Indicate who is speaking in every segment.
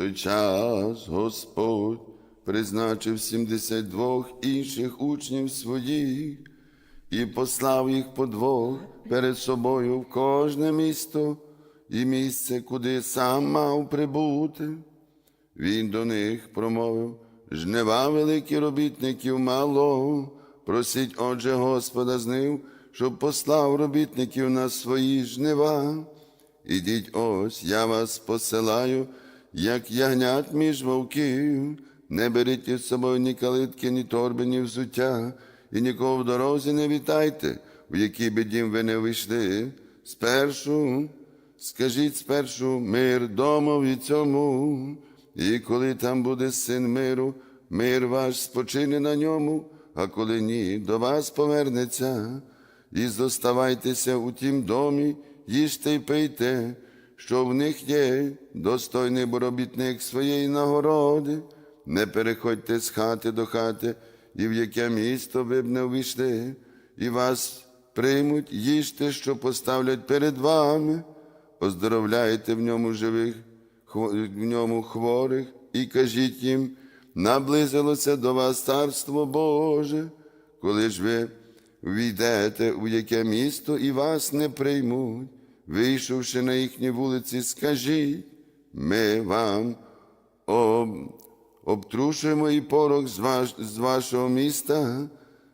Speaker 1: той час Господь призначив 72 інших учнів своїх і послав їх по двох перед собою в кожне місто і місце, куди сам мав прибути. Він до них промовив жнива великі робітників мало. Просіть, отже, Господа з ним, щоб послав робітників на свої жнива. Ідіть ось, я вас посилаю, як ягнят між вовків. Не беріть із собою ні калитки, ні торби, ні взуття, і нікого в дорозі не вітайте, в який би дім ви не вийшли. Спершу, скажіть спершу мир домові цьому, і коли там буде син миру, мир ваш спочине на ньому, а коли ні, до вас повернеться, і зоставайтеся у тім домі, їжте й пийте, що в них є достойний боробітник своєї нагороди. Не переходьте з хати до хати, і в яке місто ви б не увійшли, і вас приймуть, їжте, що поставлять перед вами, оздоровляйте в ньому живих, в ньому хворих, і кажіть їм, наблизилося до вас царство Боже, коли ж ви війдете у яке місто і вас не приймуть, вийшовши на їхні вулиці, скажіть, ми вам об, обтрушуємо і порох з, ваш, з вашого міста,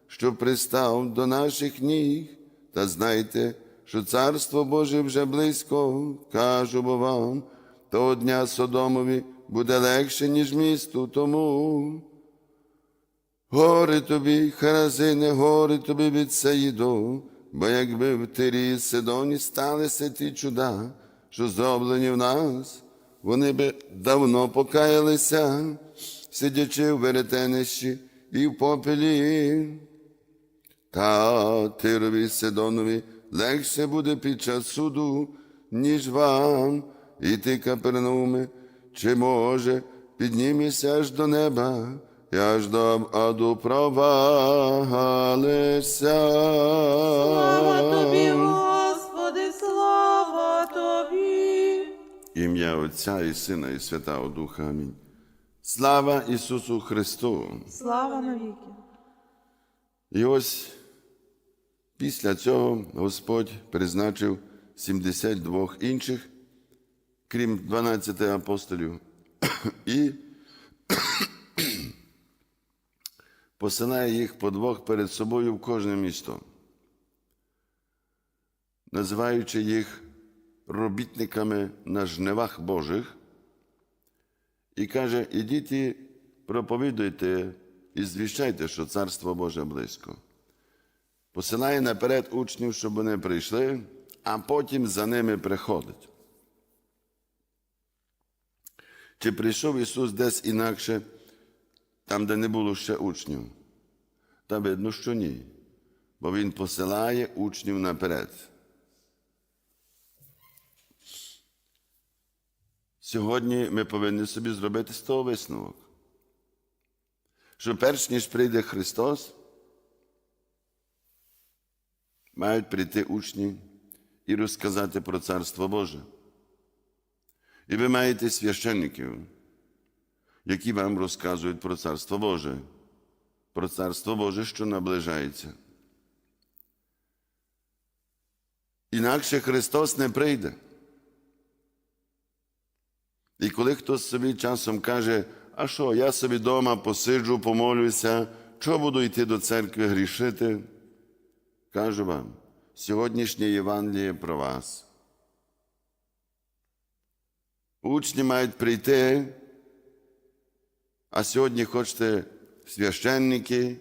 Speaker 1: що пристав до наших ніг, та знайте, що царство Боже вже близько, кажу бо вам, того дня Содомові буде легше, ніж місту тому. Горе тобі, Харазине, горе тобі від Саїду, бо якби в Тирі Сидоні сталися ті чуда, що зроблені в нас, вони би давно покаялися, сидячи в веретенищі і в попелі. Та Тирові Сидонові легше буде під час суду, ніж вам, і ти, Капернауме, чи може піднімешся аж до неба, і аж до аду провалишся.
Speaker 2: Слава тобі, Господи, слава тобі.
Speaker 1: Ім'я Отця і Сина, і Святого Духа. Амінь. Слава Ісусу Христу!
Speaker 2: Слава навіки.
Speaker 1: І ось після цього Господь призначив 72 інших, крім 12 апостолів, і посилає їх по двох перед собою в кожне місто, називаючи їх робітниками на жнивах Божих, і каже: ідіть проповідуйте і звіщайте, що Царство Боже близько. Посилає наперед учнів, щоб вони прийшли, а потім за ними приходить. Чи прийшов Ісус десь інакше, там, де не було ще учнів? Та видно, що ні. Бо Він посилає учнів наперед. Сьогодні ми повинні собі зробити з того висновок що перш ніж прийде Христос, мають прийти учні і розказати про Царство Боже. І ви маєте священників, які вам розказують про Царство Боже, про Царство Боже, що наближається. Інакше Христос не прийде. І коли хтось собі часом каже, а що, я собі вдома посиджу, помолюся, чого буду йти до церкви грішити? Кажу вам, сьогоднішнє Євангеліє про вас. Учні мають прийти, а сьогодні хочете священники,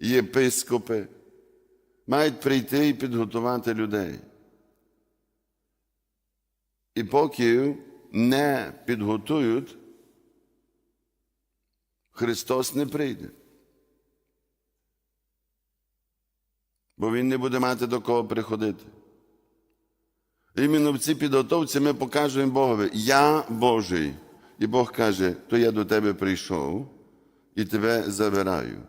Speaker 1: єпископи, мають прийти і підготувати людей. І поки не підготують, Христос не прийде. Бо Він не буде мати до кого приходити. Іменно в цій підготовці ми покажемо Богові, я Божий. І Бог каже, то я до тебе прийшов і тебе забираю.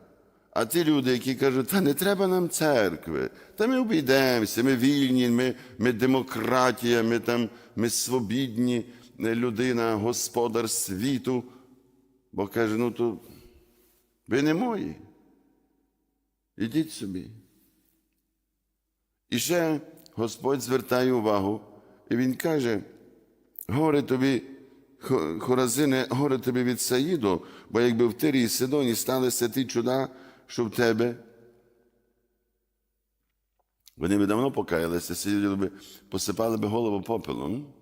Speaker 1: А ті люди, які кажуть, та не треба нам церкви, та ми обійдемося, ми вільні, ми, ми демократія, ми там ми свобідні, не людина, господар світу. Бог каже, ну то ви не мої. Ідіть собі. І ще Господь звертає увагу, і Він каже: горе тобі, Хоразине, горе тобі від Саїду, бо якби в Тирі і Сидоні сталися ті чуда, що в тебе. Вони би давно покаялися, сиділи би, посипали би голову попелом.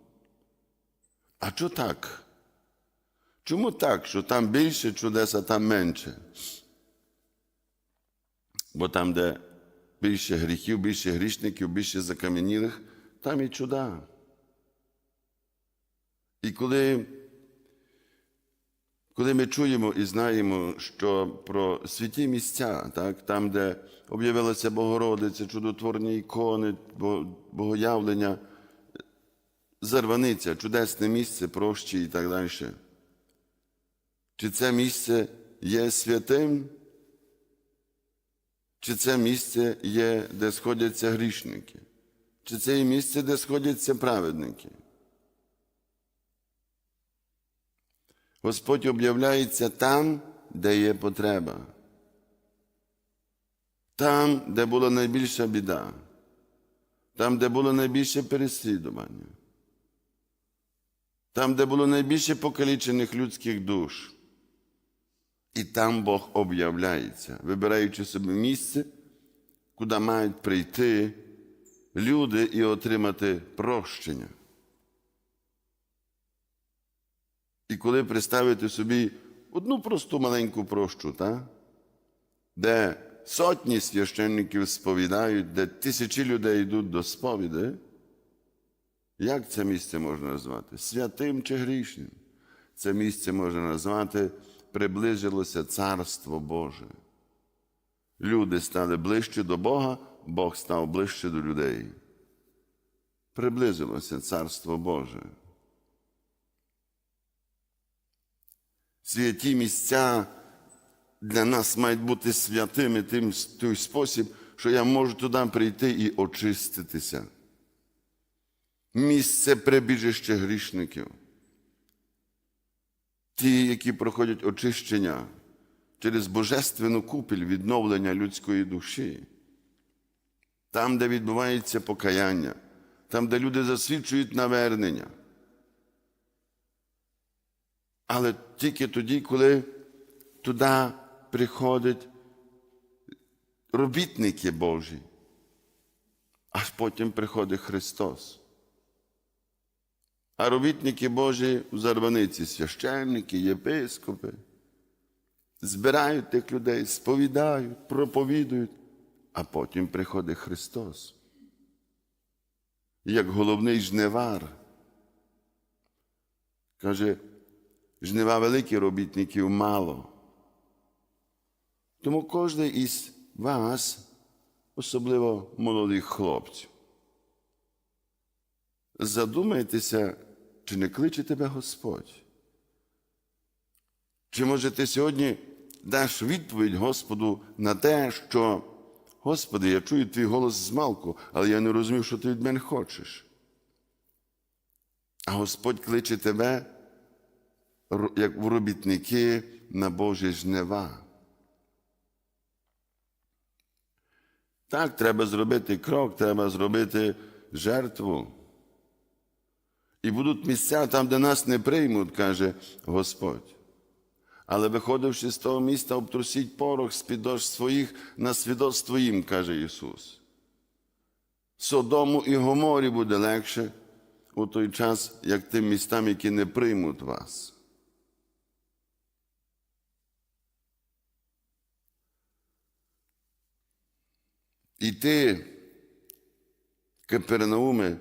Speaker 1: А чого так? Чому так, що там більше чудес, а там менше? Бо там, де більше гріхів, більше грішників, більше закам'янілих, там і чуда. І коли, коли ми чуємо і знаємо, що про святі місця, так, там, де об'явилася Богородиця, чудотворні ікони, богоявлення, зарваниця, чудесне місце, прощі і так далі. Чи це місце є святим? Чи це місце є, де сходяться грішники? Чи це є місце, де сходяться праведники? Господь об'являється там, де є потреба. Там, де була найбільша біда, там, де було найбільше переслідування, там, де було найбільше покалічених людських душ. І там Бог об'являється, вибираючи собі місце, куди мають прийти люди і отримати прощення. І коли представити собі одну просту маленьку прощу, та? де сотні священників сповідають, де тисячі людей йдуть до сповіди, як це місце можна назвати? Святим чи грішним? Це місце можна назвати приближилося Царство Боже. Люди стали ближче до Бога, Бог став ближче до людей. Приблизилося Царство Боже. Святі місця для нас мають бути святими тим той спосіб, що я можу туди прийти і очиститися. Місце прибіжище грішників. Ті, які проходять очищення через божественну купіль відновлення людської душі, там, де відбувається покаяння, там, де люди засвідчують навернення. Але тільки тоді, коли туди приходять робітники Божі, аж потім приходить Христос. А робітники Божі в зарваниці, священники, єпископи, збирають тих людей, сповідають, проповідують, а потім приходить Христос. Як головний жнивар. Каже, жнива великі робітників мало. Тому кожен із вас, особливо молодих хлопців, задумайтеся, чи не кличе тебе Господь? Чи може ти сьогодні даш відповідь Господу на те, що, Господи, я чую твій голос змалку, але я не розумів, що ти від мене хочеш. А Господь кличе тебе, як робітники на Божі жнива. Так, треба зробити крок, треба зробити жертву. І будуть місця там, де нас не приймуть, каже Господь. Але виходивши з того міста, обтрусіть порох з під своїх на свідоцтво їм, каже Ісус. Содому і Гоморі буде легше у той час, як тим містам, які не приймуть вас. І ти, Капернауме,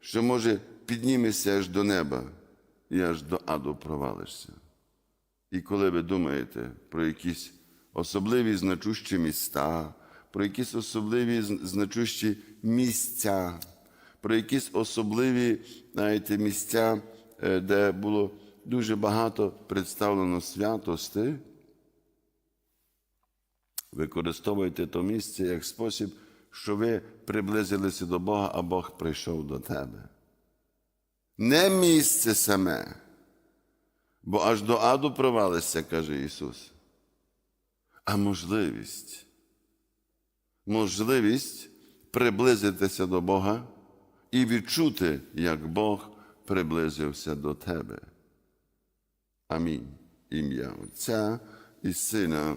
Speaker 1: що може піднімешся аж до неба і аж до аду провалишся. І коли ви думаєте про якісь особливі значущі міста, про якісь особливі значущі місця, про якісь особливі знаєте, місця, е, де було дуже багато представлено святости, використовуйте то місце як спосіб, що ви приблизилися до Бога, а Бог прийшов до тебе. Не місце саме, бо аж до аду провалишся, каже Ісус, а можливість. Можливість приблизитися до Бога і відчути, як Бог приблизився до тебе. Амінь. Ім'я Отця і Сина,